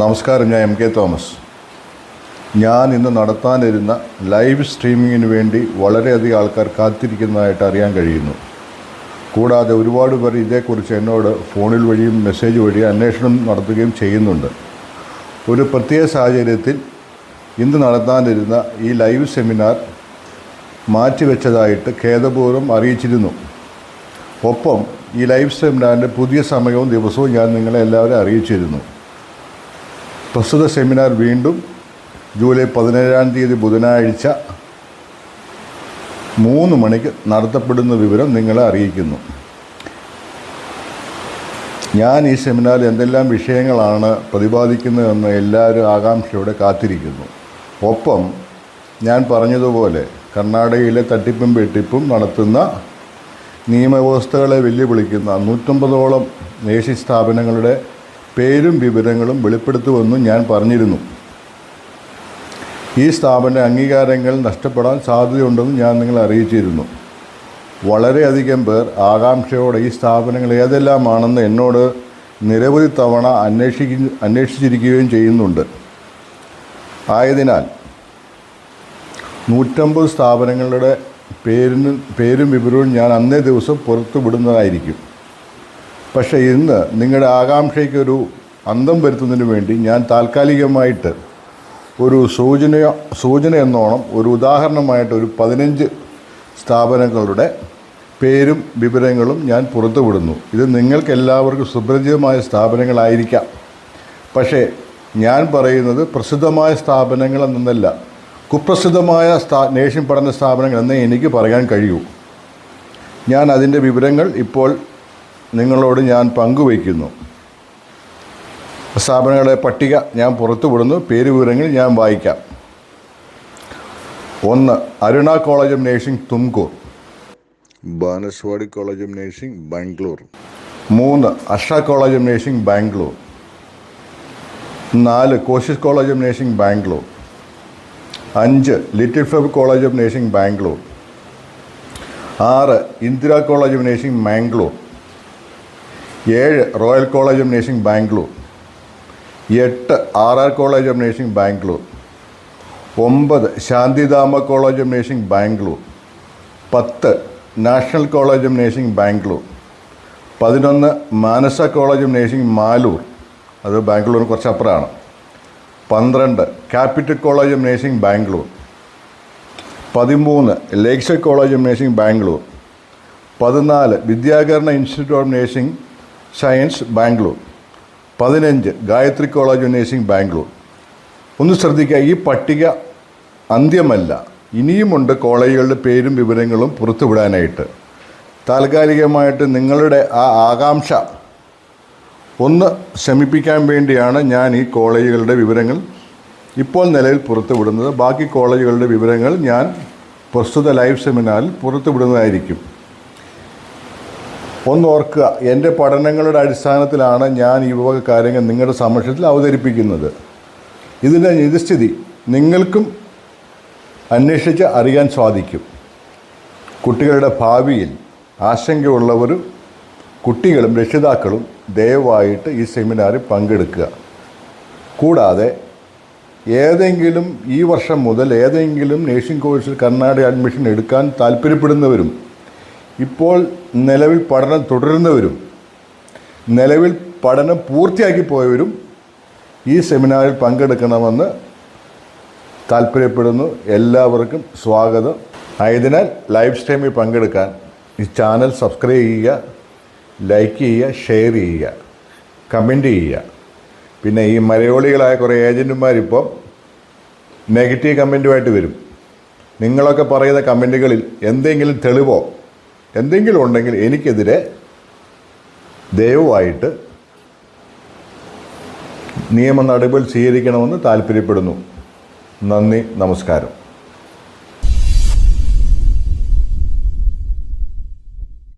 നമസ്കാരം ഞാൻ M K Thomas. ഞാൻ ഇന്ന് നടത്താനിരുന്ന ലൈവ് സ്ട്രീമിങ്ങിന് വേണ്ടി വളരെയധികം ആൾക്കാർ കാത്തിരിക്കുന്നതായിട്ട് അറിയാൻ കഴിയുന്നു. കൂടാതെ ഒരുപാട് പേർ ഇതേക്കുറിച്ച് എന്നോട് ഫോണിൽ വഴിയും മെസ്സേജ് വഴിയും അന്വേഷണം നടത്തുകയും ചെയ്യുന്നുണ്ട്. ഒരു പ്രത്യേക സാഹചര്യത്തിൽ ഇന്ന് നടത്താനിരുന്ന ഈ ലൈവ് സെമിനാർ മാറ്റിവെച്ചതായിട്ട് ഖേദപൂർവം അറിയിച്ചിരുന്നു. ഒപ്പം ഈ ലൈവ് സെമിനാറിന്റെ പുതിയ സമയവും ദിവസവും ഞാൻ നിങ്ങളെ എല്ലാവരും അറിയിച്ചിരുന്നു. പ്രസ്തുത സെമിനാർ വീണ്ടും ജൂലൈ പതിനേഴാം തീയതി ബുധനാഴ്ച മൂന്ന് മണിക്ക് നടത്തപ്പെടുന്ന വിവരം നിങ്ങളെ അറിയിക്കുന്നു. ഞാൻ ഈ സെമിനാറിൽ എന്തെല്ലാം വിഷയങ്ങളാണ് പ്രതിപാദിക്കുന്നതെന്ന് എല്ലാവരും ആകാംക്ഷയോടെ കാത്തിരിക്കുന്നു. ഒപ്പം ഞാൻ പറഞ്ഞതുപോലെ കർണാടകയിലെ തട്ടിപ്പും വെട്ടിപ്പും നടത്തുന്ന നിയമവ്യവസ്ഥകളെ വെല്ലുവിളിക്കുന്ന നൂറ്റമ്പതോളം നേഴ്സിംഗ് സ്ഥാപനങ്ങളുടെ പേരും വിവരങ്ങളും വെളിപ്പെടുത്തുമെന്നും ഞാൻ പറഞ്ഞിരുന്നു. ഈ സ്ഥാപന അംഗീകാരങ്ങൾ നഷ്ടപ്പെടാൻ സാധ്യതയുണ്ടെന്ന് ഞാൻ നിങ്ങളെ അറിയിച്ചിരുന്നു. വളരെയധികം പേർ ആകാംക്ഷയോടെ ഈ സ്ഥാപനങ്ങൾ ഏതെല്ലാമാണെന്ന് എന്നോട് നിരവധി തവണ അന്വേഷിക്ക അന്വേഷിച്ചിരിക്കുകയും ചെയ്യുന്നുണ്ട്. ആയതിനാൽ നൂറ്റമ്പത് സ്ഥാപനങ്ങളുടെ പേരിന് പേരും വിവരവും ഞാൻ അന്നേ ദിവസം പുറത്തു വിടുന്നതായിരിക്കും പക്ഷേ ഇന്ന് നിങ്ങളുടെ ആകാംക്ഷയ്ക്കൊരു അന്തം വരുത്തുന്നതിന് വേണ്ടി ഞാൻ താൽക്കാലികമായിട്ട് ഒരു സൂചനയോ സൂചന എന്നോണം ഒരു ഉദാഹരണമായിട്ട് ഒരു പതിനഞ്ച് സ്ഥാപനങ്ങളുടെ പേരും വിവരങ്ങളും ഞാൻ പുറത്തുവിടുന്നു. ഇത് നിങ്ങൾക്കെല്ലാവർക്കും സുപരിചിതമായ സ്ഥാപനങ്ങളായിരിക്കാം. പക്ഷേ ഞാൻ പറയുന്നത് പ്രസിദ്ധമായ സ്ഥാപനങ്ങൾ എന്നല്ല കുപ്രസിദ്ധമായ സ്ഥാ നേഷ്യം പഠന സ്ഥാപനങ്ങൾ എന്നേ എനിക്ക് പറയാൻ കഴിയൂ. ഞാൻ അതിന്റെ വിവരങ്ങൾ ഇപ്പോൾ നിങ്ങളോട് ഞാൻ പങ്കുവയ്ക്കുന്നു. സ്ഥാപനങ്ങളുടെ പട്ടിക ഞാൻ പുറത്തുവിടുന്നു. പേര് വിവരങ്ങൾ ഞാൻ വായിക്കാം. ഒന്ന് Aruna college of nursing Tumkur. Banaswadi college of nursing Bangalore. മൂന്ന് Asha college of nursing Bangalore. നാല് Koshys college of nursing Bangalore. അഞ്ച് little Feb college of nursing Bangalore. ആറ് Indira college of nursing Mangalore. ഏഴ് royal college of nursing Bangalore. എട്ട് R R college of nursing Bangalore. ഒമ്പത് Shanthidhama college of nursing Bangalore. പത്ത് national college of nursing Bangalore. പതിനൊന്ന് Manasa college of nursing Malur. അത് ബാംഗ്ലൂരിന് കുറച്ച് അപ്പുറമാണ് പന്ത്രണ്ട് capital college of nursing Bangalore. പതിമൂന്ന് lakes college of nursing Bangalore. പതിനാല് Vidyakarana institute of nursing science Bangalore പതിനഞ്ച് Gayathri college of nursing Bangalore ഒന്ന് ശ്രദ്ധിക്കുക ഈ പട്ടിക അന്ത്യമല്ല. ഇനിയുമുണ്ട് കോളേജുകളുടെ പേരും വിവരങ്ങളും പുറത്തുവിടാനായിട്ട്. താൽക്കാലികമായിട്ട് നിങ്ങളുടെ ആ ആകാംക്ഷ ഒന്ന് ശമിപ്പിക്കാൻ വേണ്ടിയാണ് ഞാൻ ഈ കോളേജുകളുടെ വിവരങ്ങൾ ഇപ്പോൾ നിലയിൽ പുറത്തുവിടുന്നത്. ബാക്കി കോളേജുകളുടെ വിവരങ്ങൾ ഞാൻ പ്രസ്തുത ലൈവ് സെമിനാറിൽ പുറത്തുവിടുന്നതായിരിക്കും. ഒന്ന് ഓർക്കുക എന്റെ പഠനങ്ങളുടെ അടിസ്ഥാനത്തിലാണ് ഞാൻ ഈ വക കാര്യങ്ങൾ നിങ്ങളുടെ സമക്ഷത്തിൽ അവതരിപ്പിക്കുന്നത്. ഇതിന്റെ നിജസ്ഥിതി നിങ്ങൾക്കും അന്വേഷിച്ച് അറിയാൻ സാധിക്കും. കുട്ടികളുടെ ഭാവിയിൽ ആശങ്കയുള്ളവരും കുട്ടികളും രക്ഷിതാക്കളും ദയവായിട്ട് ഈ സെമിനാറിൽ പങ്കെടുക്കുക. കൂടാതെ ഏതെങ്കിലും ഈ വർഷം മുതൽ ഏതെങ്കിലും നേഴ്സിംഗ് കോഴ്സിൽ കർണാടക അഡ്മിഷൻ എടുക്കാൻ താല്പര്യപ്പെടുന്നവരും ഇപ്പോൾ നിലവിൽ പഠനം തുടരുന്നവരും നിലവിൽ പഠനം പൂർത്തിയാക്കി പോയവരും ഈ സെമിനാറിൽ പങ്കെടുക്കണമെന്ന് താല്പര്യപ്പെടുന്നു. എല്ലാവർക്കും സ്വാഗതം. ആയതിനാൽ ലൈവ് സ്ട്രീമിൽ പങ്കെടുക്കാൻ ഈ ചാനൽ സബ്സ്ക്രൈബ് ചെയ്യുക ലൈക്ക് ചെയ്യുക ഷെയർ ചെയ്യുക കമന്റ് ചെയ്യുക. പിന്നെ ഈ മലയാളികളായ കുറേ ഏജന്റുമാരിപ്പം നെഗറ്റീവ് കമന്റുമായിട്ട് വരും. നിങ്ങളൊക്കെ പറയുന്ന കമന്റുകളിൽ എന്തെങ്കിലും തെളിവോ എന്തെങ്കിലും ഉണ്ടെങ്കിൽ എനിക്കെതിരെ ദയവായിട്ട് നിയമ നടപടി സ്വീകരിക്കണമെന്ന് താല്പര്യപ്പെടുന്നു. നന്ദി നമസ്കാരം.